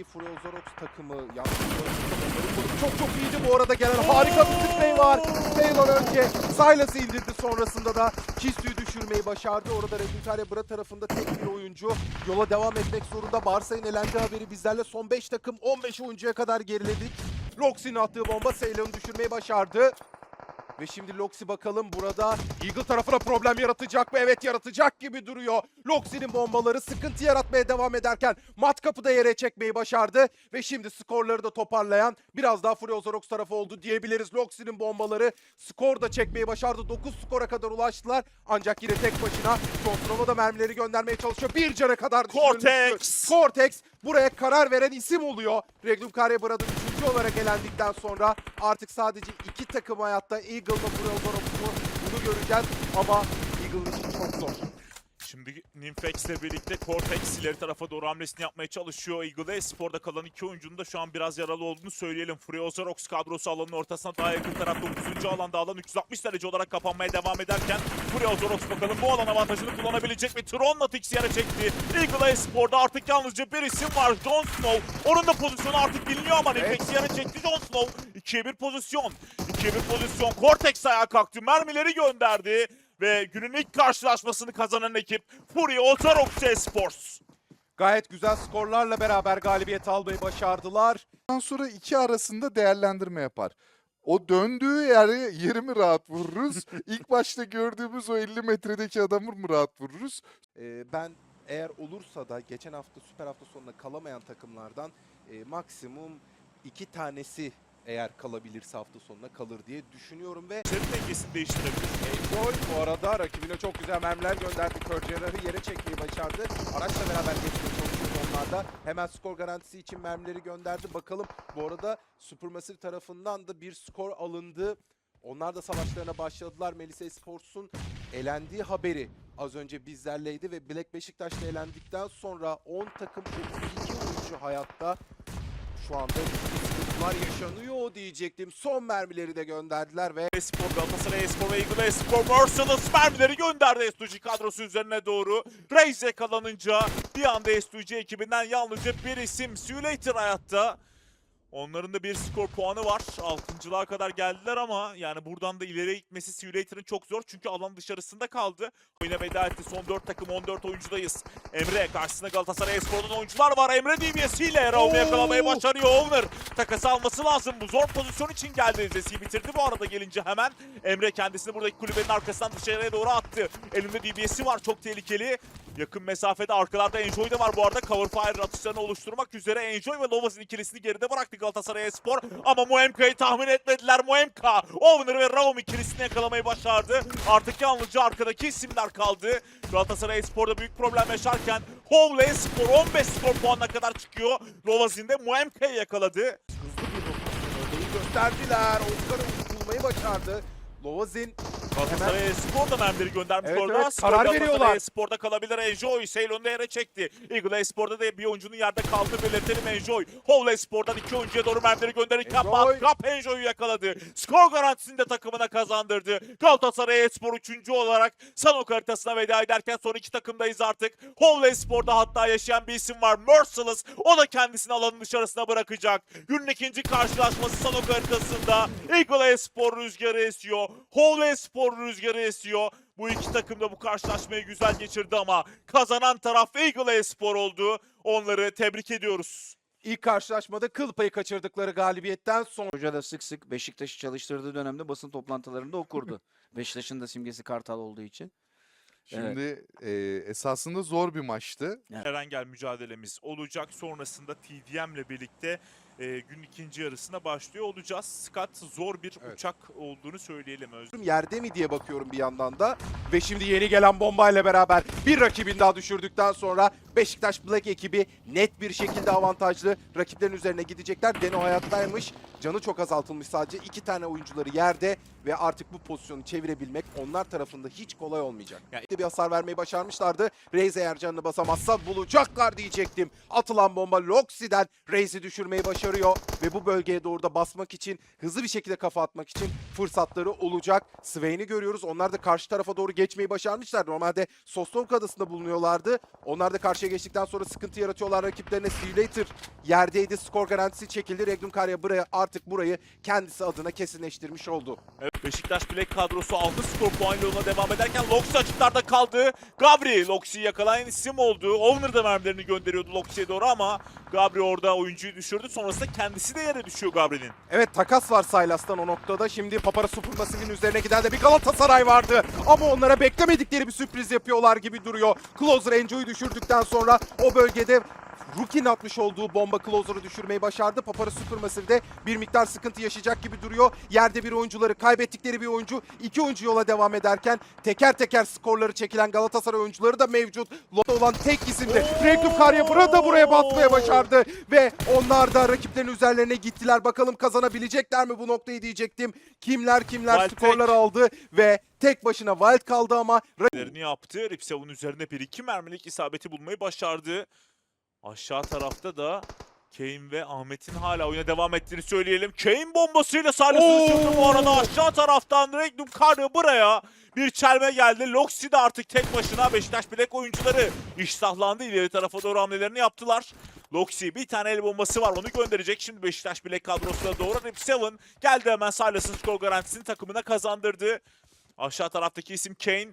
ki Furiozorox takımı çok çok iyiydi. Bu arada gelen harika bir spray var. Taylor önce Silas'ı indirdi sonrasında da Kistu'yu düşürmeyi başardı. Orada Reduntare Bra tarafında tek bir oyuncu yola devam etmek zorunda. Barsa'nın elendi haberi bizlerle son 5 takım 15 oyuncuya kadar geriledik. Loxi'nin attığı bomba Seylan'ı düşürmeyi başardı. Ve şimdi Loxi bakalım burada Eagle tarafına problem yaratacak mı? Evet yaratacak gibi duruyor. Loxi'nin bombaları sıkıntı yaratmaya devam ederken matkapı da yere çekmeyi başardı. Ve şimdi skorları da toparlayan biraz daha Furiozorox tarafı oldu diyebiliriz. Loxi'nin bombaları skor da çekmeyi başardı. 9 skora kadar ulaştılar. Ancak yine tek başına Kontrol'a da mermileri göndermeye çalışıyor. Bir cana kadar. Cortex! Cortex buraya karar veren isim oluyor. Regnum Brad'ın üçüncü olarak elendikten sonra artık sadece iki takım hayatta Eagle ve Furiozorox'u bunu göreceğiz ama Eagle için çok zor. Şimdi Nimfex'le birlikte Cortex ileri tarafa doğru hamlesini yapmaya çalışıyor. Eagle Espor'da kalan iki oyuncunun da şu an biraz yaralı olduğunu söyleyelim. Furiozorox kadrosu alanın ortasına daha yakın taraf 9. alanda alan 360 derece olarak kapanmaya devam ederken Furiozorox bakalım bu alan avantajını kullanabilecek mi? Tron Natix yere çekti. Eagle Espor'da artık yalnızca bir isim var. Jon Snow. Onun da pozisyonu artık biliniyor ama Nimfex yere çekti Jon Snow. 2'ye 1 pozisyon. 2'ye 1 pozisyon. Cortex ayağa kalktı. Mermileri gönderdi. Ve günün ilk karşılaşmasını kazanan ekip Furiozorox Esports. Gayet güzel skorlarla beraber galibiyet almayı başardılar. Ondan sonra iki arasında değerlendirme yapar. O döndüğü yeri, yeri mi rahat vururuz? İlk başta gördüğümüz o 50 metredeki adamı mı rahat vururuz? Ee, ben eğer olursa da geçen hafta süper hafta sonunda kalamayan takımlardan e, maksimum iki tanesi eğer kalabilirse hafta sonuna kalır diye düşünüyorum ve Senin dengesini değiştirebilir. Enjoy bu arada rakibine çok güzel mermiler gönderdi. Körcerah'ı yere çekmeyi başardı. Araçla beraber geçmeye çalışıyor onlar da. Hemen skor garantisi için mermileri gönderdi. Bakalım bu arada Supermassive tarafından da bir skor alındı. Onlar da savaşlarına başladılar. Melisa Esports'un elendiği haberi az önce bizlerleydi ve Black Beşiktaş'ta elendikten sonra 10 takım 32 oyuncu hayatta şu anda sıkıntılar yaşanıyor diyecektim. Son mermileri de gönderdiler ve Espor, Galatasaray Espor ve Eagle Espor Merciless mermileri gönderdi S2G kadrosu üzerine doğru. Reis yakalanınca bir anda S2G ekibinden yalnızca bir isim Simulator hayatta. Onların da bir skor puanı var. Altıncılığa kadar geldiler ama yani buradan da ileriye gitmesi Simulator'ın çok zor. Çünkü alan dışarısında kaldı. Oyuna veda etti. Son 4 takım 14 oyuncudayız. Emre karşısında Galatasaray Espor'dan oyuncular var. Emre DBS'iyle Raul'u yakalamayı başarıyor. Owner takası alması lazım. Bu zor pozisyon için geldi. Zesi bitirdi bu arada gelince hemen. Emre kendisini buradaki kulübenin arkasından dışarıya doğru attı. Elinde DBS'i var. Çok tehlikeli. Yakın mesafede arkalarda Enjoy da var bu arada. Cover fire atışlarını oluşturmak üzere Enjoy ve Lovaz'ın ikilisini geride bıraktı Galatasaray Espor. Ama Muemka'yı tahmin etmediler. Muemka, Owner ve Raum ikilisini yakalamayı başardı. Artık yalnızca arkadaki isimler kaldı. Galatasaray Espor'da büyük problem yaşarken Hovle Espor 15 skor puanına kadar çıkıyor. Lovaz'in de Muemka'yı yakaladı. hızlı bir gösterdiler. Oscar'ı bulmayı başardı. Lovazin Galatasaray Espor da mermileri göndermiş Evet, orada. evet, Skor karar veriyorlar. Espor'da kalabilir. Enjoy Ceylon'da yere çekti. Eagle Espor'da da bir oyuncunun yerde kaldığı belirtelim Enjoy. Howle Espor'dan iki oyuncuya doğru mermileri gönderirken. Matkap Enjoy'u yakaladı. Skor garantisini de takımına kazandırdı. Galatasaray Espor üçüncü olarak Sanok haritasına veda ederken son iki takımdayız artık. Howle Espor'da hatta yaşayan bir isim var. Merciless. O da kendisini alanın dışarısına bırakacak. Günün ikinci karşılaşması Sanok haritasında. Eagle Espor rüzgarı esiyor. Howle Espor rüzgarı esiyor. Bu iki takım da bu karşılaşmayı güzel geçirdi ama kazanan taraf Eagle Espor oldu. Onları tebrik ediyoruz. ilk karşılaşmada kıl payı kaçırdıkları galibiyetten sonra Hoca da sık sık Beşiktaş'ı çalıştırdığı dönemde basın toplantılarında okurdu. Beşiktaş'ın da simgesi Kartal olduğu için. Şimdi e, esasında zor bir maçtı. Erengel mücadelemiz olacak. Sonrasında TDM'le birlikte e, gün ikinci yarısına başlıyor olacağız. Scott zor bir Evet. uçak olduğunu söyleyelim Özgür. yerde mi diye bakıyorum bir yandan da. Ve şimdi yeni gelen bombayla beraber bir rakibini daha düşürdükten sonra Beşiktaş Black ekibi net bir şekilde avantajlı. Rakiplerin üzerine gidecekler. Deno hayattaymış. Canı çok azaltılmış sadece. iki tane oyuncuları yerde ve artık bu pozisyonu çevirebilmek onlar tarafında hiç kolay olmayacak. Yani- Bir hasar vermeyi başarmışlardı. Reis eğer canını basamazsa bulacaklar diyecektim. Atılan bomba Loxi'den Reis'i düşürmeyi başarıyor. ve bu bölgeye doğru da basmak için hızlı bir şekilde kafa atmak için fırsatları olacak. Swain'i görüyoruz. Onlar da karşı tarafa doğru geçmeyi başarmışlar. Normalde Sosnovka adasında bulunuyorlardı. Onlar da karşıya geçtikten sonra sıkıntı yaratıyorlar rakiplerine. Later yerdeydi. Skor garantisi çekildi. Regnum Karya buraya artık burayı kendisi adına kesinleştirmiş oldu. Evet, Beşiktaş Black kadrosu 6 skor puan yoluna devam ederken Loxi açıklarda kaldı. Gabri Loxi'yi yakalayan isim oldu. Owner da mermilerini gönderiyordu Loxi'ye doğru ama Gabri orada oyuncuyu düşürdü. Sonrasında kendisi de yere düşüyor Gabri'nin. Evet takas var Silas'tan o noktada. Şimdi Papara Supermassive'in üzerine giden de bir Galatasaray vardı. Ama onlara beklemedikleri bir sürpriz yapıyorlar gibi duruyor. Closer Enjoy'u düşürdükten sonra o bölgede Rookie'nin atmış olduğu bomba Closer'ı düşürmeyi başardı. Papara Supermassive'de bir miktar sıkıntı yaşayacak gibi duruyor. Yerde bir oyuncuları kaybettikleri bir oyuncu. iki oyuncu yola devam ederken teker teker skorları çekilen Galatasaray oyuncuları da mevcut. Lotta olan tek isimde. Regnum Karya burada buraya basmaya başardı. Ve onlar da rakiplerin üzerlerine gittiler. Bakalım kazanabilecekler mi bu noktayı diyecektim. Kimler kimler Wild skorlar tek. aldı ve tek başına Wild kaldı ama yaptı. Ripsev'in üzerine 1-2 mermilik isabeti bulmayı başardı. Aşağı tarafta da Kane ve Ahmet'in hala oyuna devam ettiğini söyleyelim. Kane bombasıyla Oo! düşürdü bu arada. Aşağı taraftan Regnum Karya buraya bir çelme geldi. Loxi de artık tek başına Beşiktaş bilek oyuncuları iştahlandı. İleri tarafa doğru hamlelerini yaptılar. Loxi bir tane el bombası var onu gönderecek. Şimdi Beşiktaş bilek kadrosuna doğru Rip Seven geldi hemen Silas'ın skor garantisini takımına kazandırdı. Aşağı taraftaki isim Kane.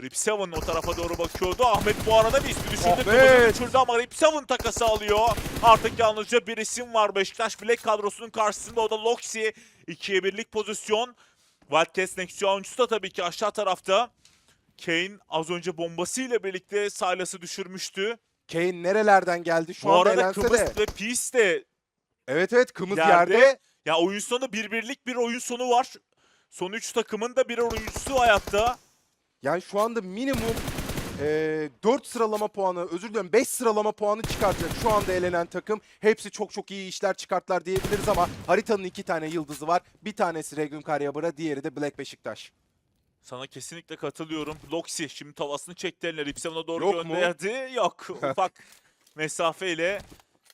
Rip Seven o tarafa doğru bakıyordu. Ahmet bu arada bir ismi düşürdü. Ahmet! Kırmızı düşürdü ama Rip Seven takası alıyor. Artık yalnızca bir isim var Beşiktaş Black kadrosunun karşısında o da Loxi. 2'ye birlik pozisyon. Wildcats Nexus oyuncusu da tabii ki aşağı tarafta. Kane az önce bombasıyla birlikte Silas'ı düşürmüştü. Kane nerelerden geldi şu bu anda arada Kıbrıs de. ve Peace de Evet evet Kımız Yerde. yerde. ya oyun sonu bir birlik bir oyun sonu var. Son 3 takımın da bir oyuncusu hayatta. Yani şu anda minimum eee 4 sıralama puanı, özür dilerim 5 sıralama puanı çıkartacak şu anda elenen takım. Hepsi çok çok iyi işler çıkarttılar diyebiliriz ama haritanın iki tane yıldızı var. Bir tanesi Regnum Karyabara, diğeri de Black Beşiktaş. Sana kesinlikle katılıyorum. Loxi şimdi tavasını çekti eline. Ripsev'e doğru Yok mu? gönderdi. Yok. Ufak mesafeyle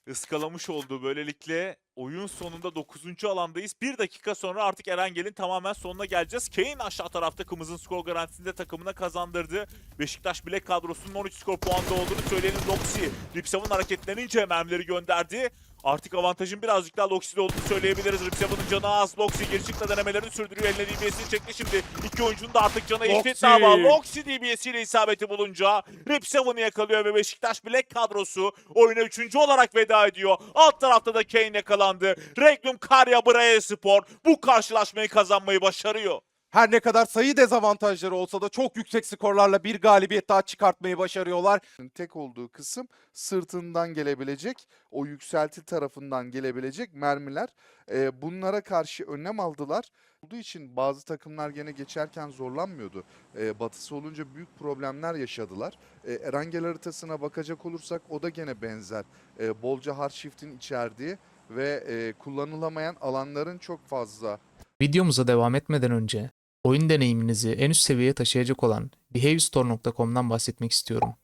ıskalamış oldu. Böylelikle oyun sonunda 9. alandayız. Bir dakika sonra artık Erengel'in tamamen sonuna geleceğiz. Kane aşağı tarafta Kımız'ın skor garantisini de takımına kazandırdı. Beşiktaş Bilek kadrosunun 13 skor puanda olduğunu söyleyelim. Loxi, Ripsev'in hareketlenince mermileri gönderdi. Artık avantajın birazcık daha Loxi'de olduğunu söyleyebiliriz. Ripsev'in canı az. Loxi geri çıkla denemelerini sürdürüyor. Eline DBS'ini çekti şimdi. İki oyuncunun da artık canı eşit ama Loxi DBS'iyle isabeti bulunca Rip Seven'ı yakalıyor ve Beşiktaş Black kadrosu oyuna üçüncü olarak veda ediyor. Alt tarafta da Kane yakalandı. Regnum Karya Braya Spor bu karşılaşmayı kazanmayı başarıyor. Her ne kadar sayı dezavantajları olsa da çok yüksek skorlarla bir galibiyet daha çıkartmayı başarıyorlar. Tek olduğu kısım sırtından gelebilecek, o yükselti tarafından gelebilecek mermiler. Ee, bunlara karşı önlem aldılar. Olduğu için bazı takımlar gene geçerken zorlanmıyordu. Ee, batısı olunca büyük problemler yaşadılar. Ee, Erangel haritasına bakacak olursak o da gene benzer. Ee, bolca hard shift'in içerdiği ve e, kullanılamayan alanların çok fazla Videomuza devam etmeden önce oyun deneyiminizi en üst seviyeye taşıyacak olan behavestore.com'dan bahsetmek istiyorum.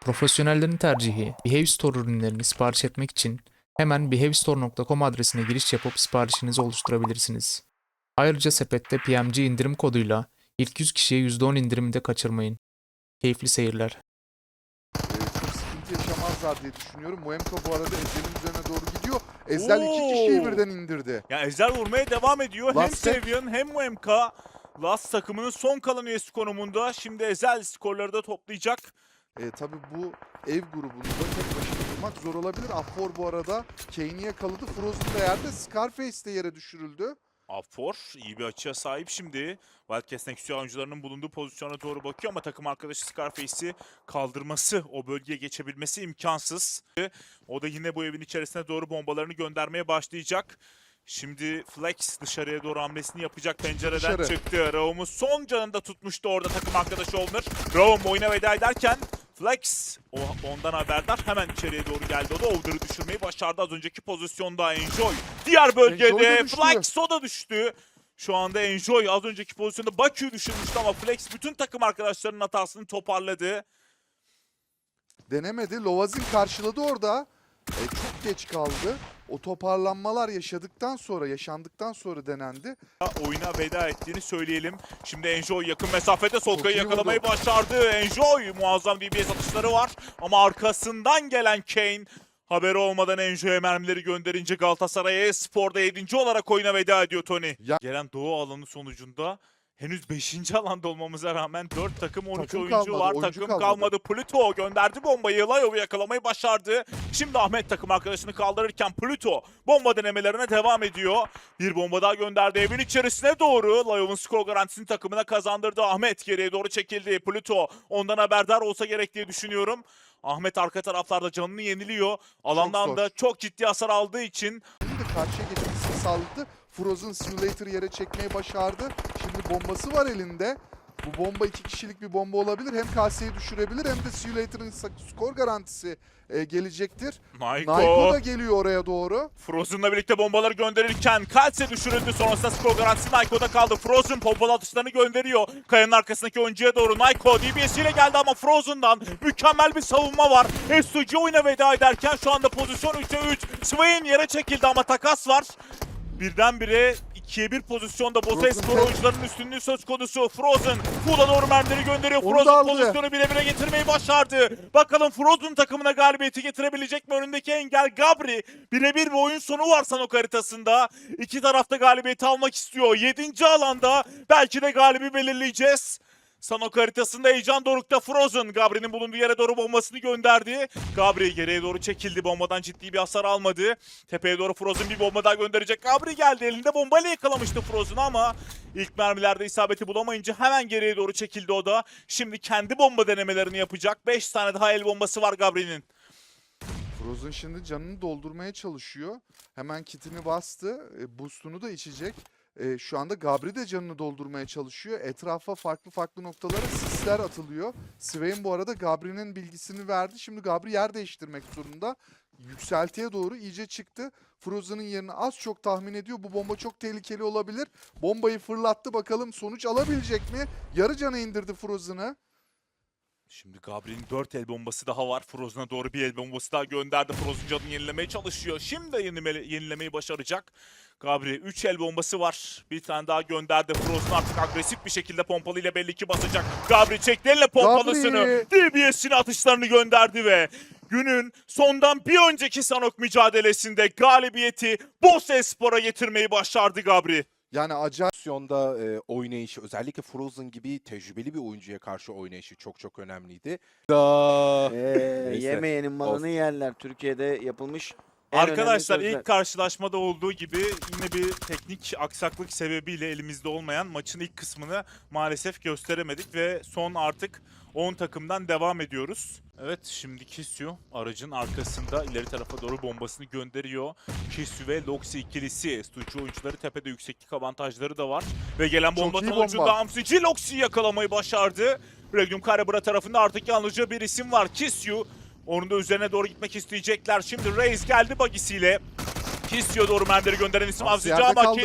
Profesyonellerin tercihi Behave Store ürünlerini sipariş etmek için hemen behavestore.com adresine giriş yapıp siparişinizi oluşturabilirsiniz. Ayrıca sepette PMG indirim koduyla ilk 100 kişiye %10 indirimi de kaçırmayın. Keyifli seyirler. e, çok sıkıntı yaşamazlar diye düşünüyorum. Muemka bu arada Ezel'in üzerine doğru gidiyor. Ezel iki kişiyi Oo. birden indirdi. Yani Ezel vurmaya devam ediyor. hem Last tek. Sevian hem UMK. Last takımının son kalan üyesi konumunda. Şimdi Ezel skorları da toplayacak. E, tabii bu ev grubunda tek başına durmak zor olabilir. Affor bu arada Kane'i yakaladı. Frozen da yerde. Scarface de yere düşürüldü. Afor iyi bir açıya sahip şimdi. Wildcats Nexus oyuncularının bulunduğu pozisyona doğru bakıyor ama takım arkadaşı Scarface'i kaldırması, o bölgeye geçebilmesi imkansız. O da yine bu evin içerisine doğru bombalarını göndermeye başlayacak. Şimdi Flex dışarıya doğru hamlesini yapacak pencereden Dışarı. çıktı. Raum'u son canında tutmuştu orada takım arkadaşı Olner. Raum oyuna veda ederken Flex o, ondan haberdar hemen içeriye doğru geldi. O da Older'ı düşürmeyi başardı az önceki pozisyonda Enjoy. Diğer bölgede. Flex o da düştü. Şu anda Enjoy az önceki pozisyonda Bakü'yü düşürmüştü ama Flex bütün takım arkadaşlarının hatasını toparladı. Denemedi. Lovazin karşıladı orada. e, çok geç kaldı. O toparlanmalar yaşadıktan sonra, yaşandıktan sonra denendi. oyuna veda ettiğini söyleyelim. Şimdi Enjoy yakın mesafede Solkay'ı yakalamayı vurdu. başardı. Enjoy muazzam DBS atışları var ama arkasından gelen Kane haberi olmadan Enjoy'a mermileri gönderince Galatasaray Spor'da 7. olarak oyuna veda ediyor Tony. Ya- Gelen Doğu alanı sonucunda henüz 5. alanda olmamıza rağmen 4 takım 13 Takım oyuncu kalmadı, var. oyuncu takım kalmadı. kalmadı. Pluto gönderdi bombayı. Layov'u yakalamayı başardı. Şimdi Ahmet takım arkadaşını kaldırırken Pluto bomba denemelerine devam ediyor. Bir bomba daha gönderdi evin içerisine doğru. Layov'un skor garantisini takımına kazandırdı. Ahmet geriye doğru çekildi. Pluto ondan haberdar olsa gerek diye düşünüyorum. Ahmet arka taraflarda canını yeniliyor. Alandan zor. da çok ciddi hasar aldığı için Şimdi karşıya geçmesini sağladı. Frozen Simulator yere çekmeyi başardı. Şimdi bombası var elinde. Bu bomba iki kişilik bir bomba olabilir. Hem kaseyi düşürebilir hem de Simulator'ın skor garantisi e, gelecektir. Naiko, Naiko da geliyor oraya doğru. Frozen'la birlikte bombaları gönderirken Kalse düşürüldü. Sonrasında skor garantisi Naiko'da kaldı. Frozen pompalı atışlarını gönderiyor. Kayanın arkasındaki oyuncuya doğru Naiko DBS ile geldi ama Frozen'dan mükemmel bir savunma var. SUG oyuna veda ederken şu anda pozisyon 3'e 3. Swain yere çekildi ama takas var. Birdenbire 2'ye 1 pozisyonda Frozen Spor oyuncularının üstünlüğü söz konusu. Frozen Full'a doğru mermileri gönderiyor. Onu Frozen pozisyonu bile bile getirmeyi başardı. Bakalım Frozen takımına galibiyeti getirebilecek mi? Önündeki engel Gabri. Birebir bir oyun sonu var Sanok haritasında. İki tarafta galibiyeti almak istiyor. Yedinci alanda belki de galibi belirleyeceğiz. Sanok haritasında heyecan dorukta Frozen. Gabri'nin bulunduğu yere doğru bombasını gönderdi. Gabri geriye doğru çekildi. Bombadan ciddi bir hasar almadı. Tepeye doğru Frozen bir bomba daha gönderecek. Gabri geldi. Elinde bombayla yakalamıştı Frozen'ı ama ilk mermilerde isabeti bulamayınca hemen geriye doğru çekildi o da. Şimdi kendi bomba denemelerini yapacak. 5 tane daha el bombası var Gabri'nin. Frozen şimdi canını doldurmaya çalışıyor. Hemen kitini bastı. E, boostunu da içecek. E, şu anda Gabri de canını doldurmaya çalışıyor. Etrafa farklı farklı noktalara sisler atılıyor. Swain bu arada Gabri'nin bilgisini verdi. Şimdi Gabri yer değiştirmek zorunda. Yükseltiye doğru iyice çıktı. Frozen'ın yerini az çok tahmin ediyor. Bu bomba çok tehlikeli olabilir. Bombayı fırlattı bakalım sonuç alabilecek mi? Yarı cana indirdi Frozen'ı. Şimdi Gabri'nin 4 el bombası daha var. Frozen'a doğru bir el bombası daha gönderdi. Frozen canını yenilemeye çalışıyor. Şimdi yenilemeyi başaracak. Gabri 3 el bombası var. Bir tane daha gönderdi. Frozen artık agresif bir şekilde pompalıyla belli ki basacak. Gabri çekti eline pompalısını. DBS'ine atışlarını gönderdi ve günün sondan bir önceki Sanok mücadelesinde galibiyeti Bosspor'a getirmeyi başardı Gabri. Yani acayip pozisyonda e, oynayışı özellikle Frozen gibi tecrübeli bir oyuncuya karşı oynayışı çok çok önemliydi. Da Ee, Neyse, yemeyenin malını yerler. Türkiye'de yapılmış en önemli Arkadaşlar sözler. ilk karşılaşmada olduğu gibi yine bir teknik aksaklık sebebiyle elimizde olmayan maçın ilk kısmını maalesef gösteremedik ve son artık 10 takımdan devam ediyoruz. Evet şimdi Kisyu aracın arkasında ileri tarafa doğru bombasını gönderiyor. Kisyu ve Loxi ikilisi. Stucu oyuncuları tepede yükseklik avantajları da var. Ve gelen Çok bomba iyi sonucunda. Hamsici Loxi'yi yakalamayı başardı. Regnum Karebra tarafında artık yalnızca bir isim var. Kisyu. Onun da üzerine doğru gitmek isteyecekler. Şimdi Reis geldi bagisiyle. Kisyo'ya doğru mermileri gönderen isim yerde ama kaldı.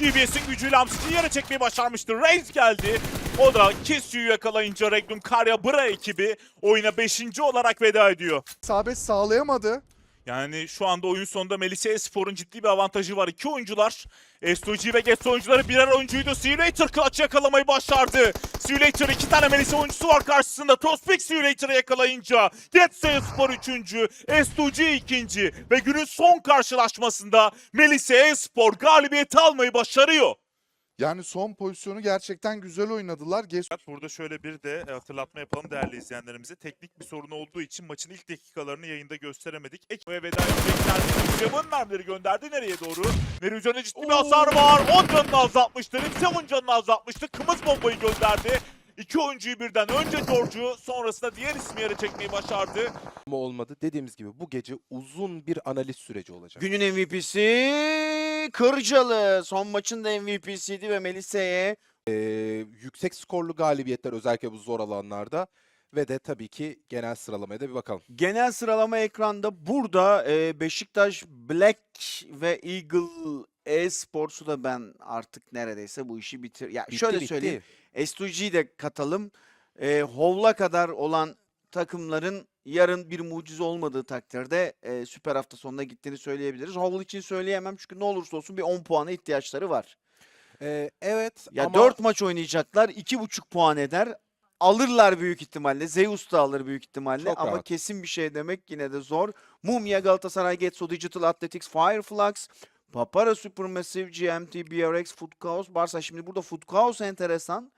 DBS'in gücüyle Hamsici'yi yere çekmeyi başarmıştı. Reis geldi. O da Kisyo'yu yakalayınca Regnum Karya Bra ekibi oyuna 5. olarak veda ediyor. isabet sağlayamadı. Yani şu anda oyun sonunda Melisa Espor'un ciddi bir avantajı var. İki oyuncular. Estoji ve Getso oyuncuları birer oyuncuydu. Simulator clutch yakalamayı başardı. Simulator iki tane Melisa oyuncusu var karşısında. Tospik Simulator'ı yakalayınca Getso Espor üçüncü, Estoji ikinci ve günün son karşılaşmasında Melisa Espor galibiyeti almayı başarıyor. Yani son pozisyonu gerçekten güzel oynadılar. Geç Burada şöyle bir de e, hatırlatma yapalım değerli izleyenlerimize. Teknik bir sorun olduğu için maçın ilk dakikalarını yayında gösteremedik. Ek ve veda edecekler. Seven mermileri gönderdi nereye doğru? Üzerine ciddi bir hasar var. 10 canını azaltmıştı. Seven canını azaltmıştı. Kımız bombayı gönderdi. İki oyuncuyu birden önce George'u sonrasında diğer ismi yere çekmeyi başardı. ama olmadı. Dediğimiz gibi bu gece uzun bir analiz süreci olacak. Günün MVP'si Kırcalı. Son maçın da MVP'siydi ve Melisa'ya Ee, yüksek skorlu galibiyetler özellikle bu zor alanlarda ve de tabii ki genel sıralamaya da bir bakalım. genel sıralama ekranda burada e, Beşiktaş Black ve Eagle e-sports'u da ben artık neredeyse bu işi bitir. Ya Bitti, şöyle bitti. söyleyeyim. S2G'yi de katalım. E, Hovla kadar olan takımların yarın bir mucize olmadığı takdirde e, süper hafta sonuna gittiğini söyleyebiliriz. Howell için söyleyemem çünkü ne olursa olsun bir 10 puana ihtiyaçları var. Ee, evet Ya ama 4 maç oynayacaklar. 2,5 puan eder. Alırlar büyük ihtimalle. Zeus da alır büyük ihtimalle Çok ama rahat. kesin bir şey demek yine de zor. Mumya, Galatasaray, Getso, Digital Athletics, Fireflux, Papara Supermassive, GMT, BRX, Food Chaos, Barça. Şimdi burada Food Chaos enteresan.